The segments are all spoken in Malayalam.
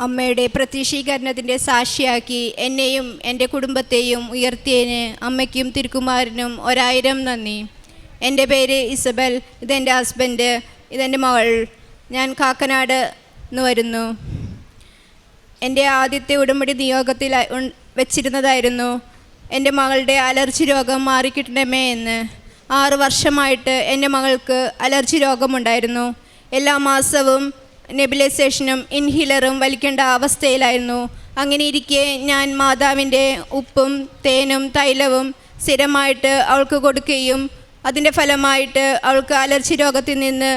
അമ്മയുടെ പ്രത്യക്ഷീകരണത്തിന്റെ സാക്ഷിയാക്കി എന്നെയും എന്റെ കുടുംബത്തെയും ഉയർത്തിയതിന് അമ്മയ്ക്കും തിരുക്കുമാരനും ഒരായിരം നന്ദി. എന്റെ പേര് ഇസബൽ ഇതെന്റെ ഹസ്ബൻഡ് ഇതെന്റെ മകൾ. ഞാൻ കാക്കനാട് നിന്ന് വരുന്നു. എന്റെ ആദ്യത്തെ ഉടമ്പടി നിയോഗത്തിൽ വെച്ചിരുന്നതായിരുന്നു. എന്റെ മകളുടെ അലർജി രോഗം മാറിക്കിട്ടണമേ എന്ന്. ആറ് വർഷമായിട്ട് എന്റെ മകൾക്ക് അലർജി രോഗമുണ്ടായിരുന്നു. എല്ലാ മാസവും നെബിലൈസേഷനും ഇൻഹീലറും വലിക്കേണ്ട അവസ്ഥയിലായിരുന്നു. അങ്ങനെ ഇരിക്കെ ഞാൻ മാതാവിന്റെ ഉപ്പും തേനും തൈലവും സ്ഥിരമായിട്ട് അവൾക്ക് കൊടുക്കുകയും അതിന്റെ ഫലമായിട്ട് അവൾക്ക് അലർജി രോഗത്തിൽ നിന്ന്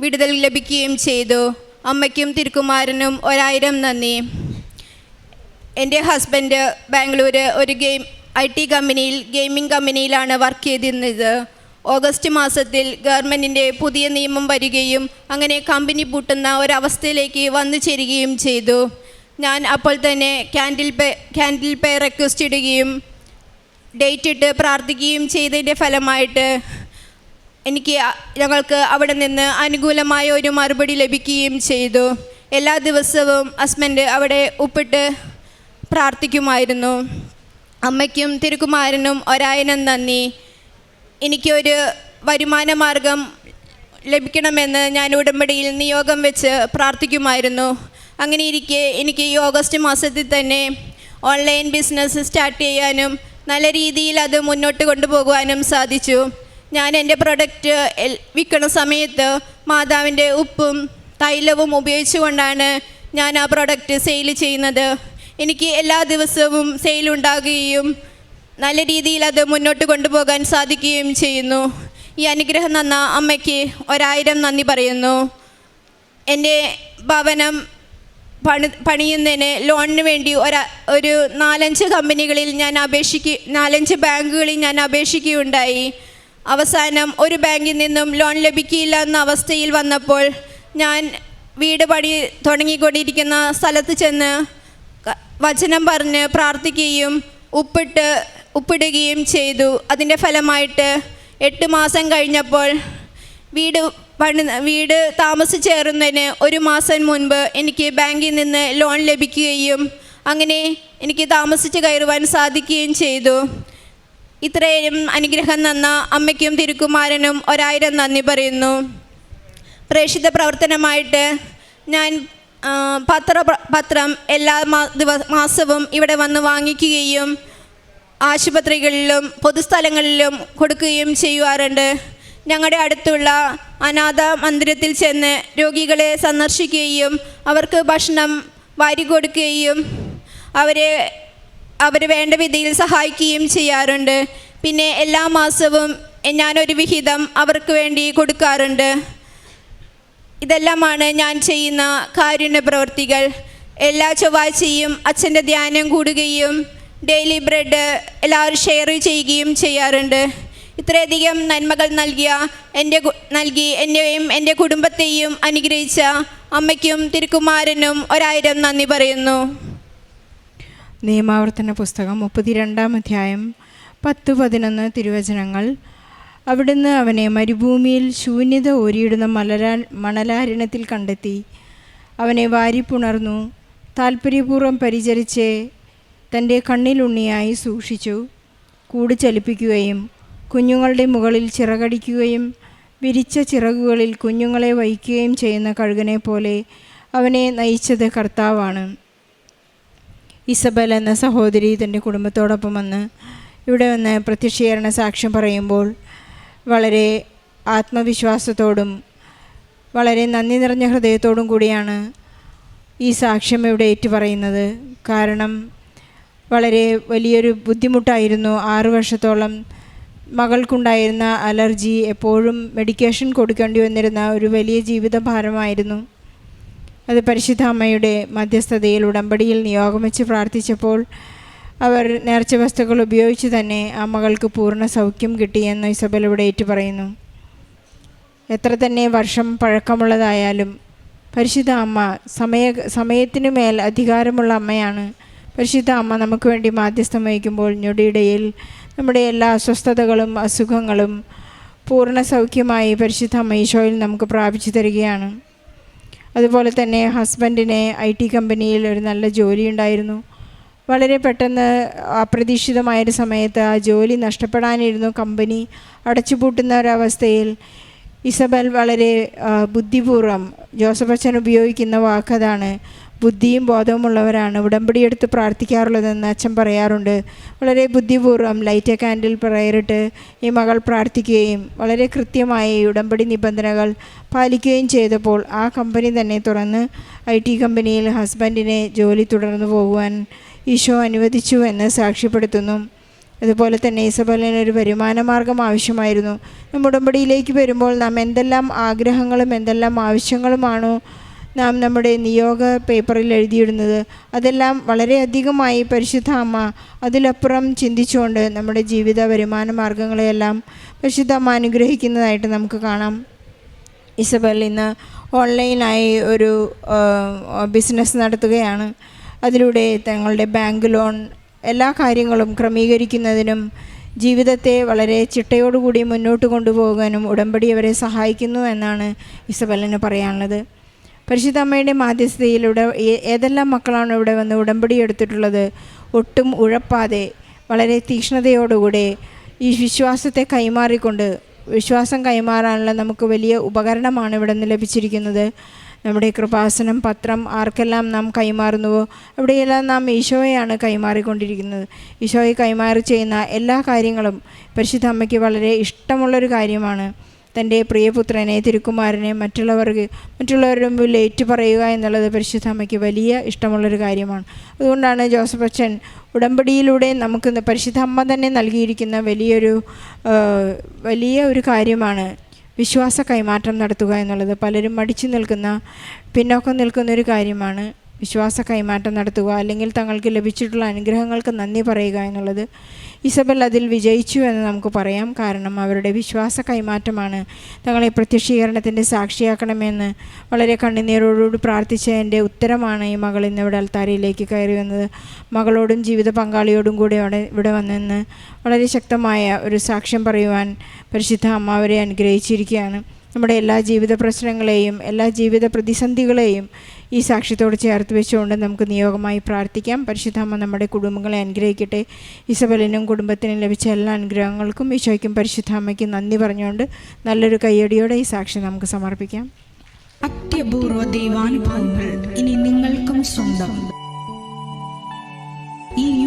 വിടുതൽ ലഭിക്കുകയും ചെയ്തു. അമ്മയ്ക്കും തിരുക്കുമാരനും ഒരായിരം നന്ദി. എന്റെ ഹസ്ബൻഡ് ബാംഗ്ലൂർ ഒരു ഗെയിം ഐ ടി കമ്പനിയിൽ ഗെയിമിംഗ് കമ്പനിയിലാണ് വർക്ക് ചെയ്തിരുന്നത്. ഓഗസ്റ്റ് മാസത്തിൽ ഗവൺമെന്റിന്റെ പുതിയ നിയമം വരികയും അങ്ങനെ കമ്പനി പൂട്ടുന്ന ഒരവസ്ഥയിലേക്ക് വന്നു ചേരുകയും ചെയ്തു. ഞാൻ അപ്പോൾ തന്നെ candle pay candle pay request ഇടുകയും ഡേറ്റ് ഇട്ട് പ്രാർത്ഥിക്കുകയും ചെയ്തതിന്റെ ഫലമായിട്ട് എനിക്ക് ഞങ്ങൾക്ക് അവിടെ നിന്ന് അനുകൂലമായ ഒരു മറുപടി ലഭിക്കുകയും ചെയ്തു. എല്ലാ ദിവസവും ഹസ്ബൻഡ് അവിടെ ഉപ്പിട്ട് പ്രാർത്ഥിക്കുമായിരുന്നു. അമ്മയ്ക്കും തിരുക്കുമാരനും ഒരായനം നന്ദി. എനിക്കൊരു വരുമാന മാർഗം ലഭിക്കണമെന്ന് ഞാൻ ഉടമ്പടിയിൽ നിയോഗം വെച്ച് പ്രാർത്ഥിക്കുമായിരുന്നു. അങ്ങനെ ഇരിക്കെ എനിക്ക് ഈ ഓഗസ്റ്റ് മാസത്തിൽ തന്നെ ഓൺലൈൻ ബിസിനസ് സ്റ്റാർട്ട് ചെയ്യാനും നല്ല രീതിയിൽ അത് മുന്നോട്ട് കൊണ്ടുപോകുവാനും സാധിച്ചു. ഞാൻ എന്റെ പ്രൊഡക്റ്റ് വിൽക്കുന്ന സമയത്ത് മാതാവിന്റെ ഉപ്പും തൈലവും ഉപയോഗിച്ചുകൊണ്ടാണ് ഞാൻ ആ പ്രൊഡക്റ്റ് സെയിൽ ചെയ്യുന്നത്. എനിക്ക് എല്ലാ ദിവസവും സെയിൽ ഉണ്ടാകുകയും നല്ല രീതിയിൽ അത് മുന്നോട്ട് കൊണ്ടുപോകാൻ സാധിക്കുകയും ചെയ്യുന്നു. ഈ അനുഗ്രഹം തന്ന അമ്മയ്ക്ക് ഒരായിരം നന്ദി പറയുന്നു. എന്റെ ഭവനം പണി പണിയുന്നതിന് ലോണിന് വേണ്ടി ഒര ഒരു നാലഞ്ച് കമ്പനികളിൽ ഞാൻ അപേക്ഷിക്കുക നാലഞ്ച് ബാങ്കുകളിൽ ഞാൻ അപേക്ഷിക്കുകയുണ്ടായി. അവസാനം ഒരു ബാങ്കിൽ നിന്നും ലോൺ ലഭിക്കില്ല എന്ന അവസ്ഥയിൽ വന്നപ്പോൾ ഞാൻ വീട് പണി തുടങ്ങിക്കൊണ്ടിരിക്കുന്ന സ്ഥലത്ത് ചെന്ന് വചനം പറഞ്ഞ് പ്രാർത്ഥിക്കുകയും ഉപ്പിട്ട് ഉപ്പിടുകയും ചെയ്തു. അതിന്റെ ഫലമായിട്ട് എട്ട് മാസം കഴിഞ്ഞപ്പോൾ വീട് പണി വീട് താമസിച്ചേറുന്നതിന് ഒരു മാസം മുൻപ് എനിക്ക് ബാങ്കിൽ നിന്ന് ലോൺ ലഭിക്കുകയും അങ്ങനെ എനിക്ക് താമസിച്ച് കയറുവാൻ സാധിക്കുകയും ചെയ്തു. ഇത്രയും അനുഗ്രഹം തന്ന അമ്മയ്ക്കും തിരുക്കുമാരനും ഒരായിരം നന്ദി പറയുന്നു. പ്രേക്ഷിത പ്രവർത്തനമായിട്ട് ഞാൻ പത്ര പത്രം എല്ലാ മാസവും ഇവിടെ വന്ന് വാങ്ങിക്കുകയും ആശുപത്രികളിലും പൊതുസ്ഥലങ്ങളിലും കൊടുക്കുകയും ചെയ്യുവാറുണ്ട്. ഞങ്ങളുടെ അടുത്തുള്ള അനാഥ മന്ദിരത്തിൽ ചെന്ന് രോഗികളെ സന്ദർശിക്കുകയും അവർക്ക് ഭക്ഷണം വാരി കൊടുക്കുകയും അവരെ അവർ വേണ്ട വിധിയിൽ സഹായിക്കുകയും ചെയ്യാറുണ്ട്. പിന്നെ എല്ലാ മാസവും ഞാനൊരു വിഹിതം അവർക്ക് വേണ്ടി കൊടുക്കാറുണ്ട്. ഇതെല്ലാമാണ് ഞാൻ ചെയ്യുന്ന കാരുണ്യ പ്രവൃത്തികൾ. എല്ലാ ചൊവ്വാഴ്ചയും അച്ഛന്റെ ധ്യാനം കൂടുകയും ഡെയിലി ബ്രെഡ് എല്ലാവരും ഷെയർ ചെയ്യുകയും ചെയ്യാറുണ്ട്. ഇത്രയധികം നന്മകൾ നൽകിയ എന്റെ നൽകി എന്നെയും എന്റെ കുടുംബത്തെയും അനുഗ്രഹിച്ച അമ്മയ്ക്കും തിരുക്കുമാരനും ഒരായിരം നന്ദി പറയുന്നു. നിയമാവർത്തന പുസ്തകം മുപ്പത്തിരണ്ടാം അധ്യായം പത്ത് പതിനൊന്ന് തിരുവചനങ്ങൾ. അവിടുന്ന് അവനെ മരുഭൂമിയിൽ ശൂന്യത ഓരിയിടുന്ന മലരാ മണലാരണത്തിൽ കണ്ടെത്തി. അവനെ വാരിപ്പുണർന്നു. താൽപ്പര്യപൂർവം പരിചരിച്ച് തന്റെ കണ്ണിലുണ്ണിയായി സൂക്ഷിച്ചു. കൂട് ചലിപ്പിക്കുകയും കുഞ്ഞുങ്ങളുടെ മുകളിൽ ചിറകടിക്കുകയും വിരിച്ച ചിറകുകളിൽ കുഞ്ഞുങ്ങളെ വഹിക്കുകയും ചെയ്യുന്ന കഴുകനെ പോലെ അവനെ നയിച്ചത് കർത്താവാണ്. ഇസബൽ എന്ന സഹോദരി തന്റെ കുടുംബത്തോടൊപ്പം വന്ന് ഇവിടെ വന്ന് പ്രത്യക്ഷീകരണ സാക്ഷ്യം പറയുമ്പോൾ വളരെ ആത്മവിശ്വാസത്തോടും വളരെ നന്ദി നിറഞ്ഞ ഹൃദയത്തോടും കൂടിയാണ് ഈ സാക്ഷ്യം ഇവിടെ ഏറ്റുപറയുന്നത്. കാരണം വളരെ വലിയൊരു ബുദ്ധിമുട്ടായിരുന്നു. ആറു വർഷത്തോളം മകൾക്കുണ്ടായിരുന്ന അലർജി എപ്പോഴും മെഡിക്കേഷൻ കൊടുക്കേണ്ടി വന്നിരുന്ന ഒരു വലിയ ജീവിതഭാരമായിരുന്നു. അത് പരിശുദ്ധ അമ്മയുടെ മധ്യസ്ഥതയിൽ ഉടമ്പടിയിൽ നിയോഗം വെച്ച് പ്രാർത്ഥിച്ചപ്പോൾ അവർ നേർച്ച വസ്തുക്കൾ ഉപയോഗിച്ച് തന്നെ ആ മകൾക്ക് പൂർണ സൗഖ്യം കിട്ടിയെന്ന് ഇസബൽ ഇവിടെ ഏറ്റു പറയുന്നു എത്ര തന്നെ വർഷം പഴക്കമുള്ളതായാലും പരിശുദ്ധ അമ്മ സമയ സമയത്തിനു മേൽ അധികാരമുള്ള അമ്മയാണ്. പരിശുദ്ധ അമ്മ നമുക്ക് വേണ്ടി മാധ്യസ്ഥം വഹിക്കുമ്പോൾ ഞൊടിയിടയിൽ നമ്മുടെ എല്ലാ അസ്വസ്ഥതകളും അസുഖങ്ങളും പൂർണ സൗഖ്യമായി പരിശുദ്ധ അമ്മ ഈശോയിൽ നമുക്ക് പ്രാപിച്ചു തരികയാണ്. അതുപോലെ തന്നെ ഹസ്ബൻഡിന് ഐ ടി കമ്പനിയിൽ ഒരു നല്ല ജോലി ഉണ്ടായിരുന്നു. വളരെ പെട്ടെന്ന് അപ്രതീക്ഷിതമായൊരു സമയത്ത് ആ ജോലി നഷ്ടപ്പെടാനിരുന്നു. കമ്പനി അടച്ചുപൂട്ടുന്ന ഒരവസ്ഥയിൽ ഇസബൽ വളരെ ബുദ്ധിപൂർവം ബുദ്ധിപൂർവം ജോസഫ് അച്ഛൻ ഉപയോഗിക്കുന്ന വാക്കതാണ് ബുദ്ധിയും ബോധവുമുള്ളവരാണ് ഉടമ്പടി എടുത്ത് പ്രാർത്ഥിക്കാറുള്ളതെന്ന് അച്ഛൻ പറയാറുണ്ട്. വളരെ ബുദ്ധിപൂർവം ലൈറ്റ് കാൻഡിൽ പ്രയറിട്ട് ഈ മകൾ പ്രാർത്ഥിക്കുകയും വളരെ കൃത്യമായി ഉടമ്പടി നിബന്ധനകൾ പാലിക്കുകയും ചെയ്തപ്പോൾ ആ കമ്പനി തന്നെ തുറന്ന് ഐ ടി കമ്പനിയിൽ ഹസ്ബൻഡിനെ ജോലി തുടർന്നു പോകുവാൻ ഈശോ അനുവദിച്ചു എന്ന് സാക്ഷ്യപ്പെടുത്തുന്നു. അതുപോലെ തന്നെ ഇസബലിന് ഒരു വരുമാന മാർഗം ആവശ്യമായിരുന്നു. നമ്മുടെ ഉടമ്പടിയിലേക്ക് വരുമ്പോൾ നാം എന്തെല്ലാം ആഗ്രഹങ്ങളും എന്തെല്ലാം ആവശ്യങ്ങളുമാണോ നാം നമ്മുടെ നിയോഗ പേപ്പറിൽ എഴുതിയിടുന്നത്. അതെല്ലാം വളരെയധികമായി പരിശുദ്ധ അമ്മ അതിലപ്പുറം ചിന്തിച്ചുകൊണ്ട് നമ്മുടെ ജീവിത വരുമാന മാർഗങ്ങളെയെല്ലാം പരിശുദ്ധ അമ്മ അനുഗ്രഹിക്കുന്നതായിട്ട് നമുക്ക് കാണാം. ഇസബൽ ഇന്ന് ഓൺലൈനായി ഒരു ബിസിനസ് നടത്തുകയാണ്. അതിലൂടെ തങ്ങളുടെ ബാങ്ക് ലോൺ എല്ലാ കാര്യങ്ങളും ക്രമീകരിക്കുന്നതിനും ജീവിതത്തെ വളരെ ചിട്ടയോടുകൂടി മുന്നോട്ട് കൊണ്ടുപോകാനും ഉടമ്പടി അവരെ സഹായിക്കുന്നു എന്നാണ് ഇസബലിന് പറയാനുള്ളത്. പരിശുദ്ധ അമ്മയുടെ മാധ്യസ്ഥതയിലൂടെ ഏതെല്ലാം മക്കളാണ് ഇവിടെ വന്ന് ഉടമ്പടി എടുത്തിട്ടുള്ളത്? ഒട്ടും ഉഴപ്പാതെ വളരെ തീക്ഷ്ണതയോടുകൂടെ ഈ വിശ്വാസത്തെ കൈമാറിക്കൊണ്ട് വിശ്വാസം കൈമാറാനുള്ള നമുക്ക് വലിയ ഉപകരണമാണ് ഇവിടെ നിന്ന് ലഭിച്ചിരിക്കുന്നത്. നമ്മുടെ കൃപാസനം പത്രം ആർക്കെല്ലാം നാം കൈമാറുന്നുവോ അവിടെയെല്ലാം നാം ഈശോയെയാണ് കൈമാറിക്കൊണ്ടിരിക്കുന്നത്. ഈശോയെ കൈമാറി ചെയ്യുന്ന എല്ലാ കാര്യങ്ങളും പരിശുദ്ധ അമ്മയ്ക്ക് വളരെ ഇഷ്ടമുള്ളൊരു കാര്യമാണ്. തന്റെ പ്രിയപുത്രനെ തിരുക്കുമാരനെ മറ്റുള്ളവർക്ക് മറ്റുള്ളവരുടെ മുമ്പിൽ ഏറ്റുപറയുക എന്നുള്ളത് പരിശുദ്ധ അമ്മയ്ക്ക് വലിയ ഇഷ്ടമുള്ളൊരു കാര്യമാണ്. അതുകൊണ്ടാണ് ജോസഫ് അച്ഛൻ ഉടമ്പടിയിലൂടെ നമുക്ക് ഇന്ന് പരിശുദ്ധ അമ്മ തന്നെ നൽകിയിരിക്കുന്ന വലിയൊരു വലിയ ഒരു കാര്യമാണ് വിശ്വാസ കൈമാറ്റം നടത്തുക എന്നുള്ളത്. പലരും മടിച്ചു നിൽക്കുന്ന പിന്നോക്കം നിൽക്കുന്ന ഒരു കാര്യമാണ്. വിശ്വാസ കൈമാറ്റം നടത്തുക അല്ലെങ്കിൽ തങ്ങൾക്ക് ലഭിച്ചിട്ടുള്ള അനുഗ്രഹങ്ങൾക്ക് നന്ദി പറയുക എന്നുള്ളത് ഇസബൽ അതിൽ വിജയിച്ചു എന്ന് നമുക്ക് പറയാം. കാരണം അവരുടെ വിശ്വാസ കൈമാറ്റമാണ് തങ്ങളെ പ്രത്യക്ഷീകരണത്തിന്റെ സാക്ഷിയാക്കണമെന്ന് വളരെ കണ്ണുനീരോടുകൂടി പ്രാർത്ഥിച്ചതിന്റെ ഉത്തരമാണ് ഈ മകൾ ഇന്ന് ഇവിടെ അൽത്താരയിലേക്ക് കയറി വന്നത്. മകളോടും ജീവിത പങ്കാളിയോടും കൂടെ അവിടെ ഇവിടെ വന്നെന്ന് വളരെ ശക്തമായ ഒരു സാക്ഷ്യം പറയുവാൻ പരിശുദ്ധ അമ്മ അവരെ അനുഗ്രഹിച്ചിരിക്കുകയാണ്. നമ്മുടെ എല്ലാ ജീവിത പ്രശ്നങ്ങളെയും എല്ലാ ജീവിത പ്രതിസന്ധികളെയും ഈ സാക്ഷ്യത്തോട് ചേർത്ത് വെച്ചുകൊണ്ട് നമുക്ക് നിയോഗമായി പ്രാർത്ഥിക്കാം. പരിശുദ്ധാമ്മ നമ്മുടെ കുടുംബങ്ങളെ അനുഗ്രഹിക്കട്ടെ. ഇസബലിനും കുടുംബത്തിനും ലഭിച്ച എല്ലാ അനുഗ്രഹങ്ങൾക്കും ഈശോയ്ക്കും പരിശുദ്ധാമ്മയ്ക്കും നന്ദി പറഞ്ഞുകൊണ്ട് നല്ലൊരു കയ്യടിയോടെ ഈ സാക്ഷ്യം നമുക്ക് സമർപ്പിക്കാം. അത്യപൂർവ ദൈവാനുഭവങ്ങൾ ഇനി നിങ്ങൾക്കും സ്വന്തം. ഈ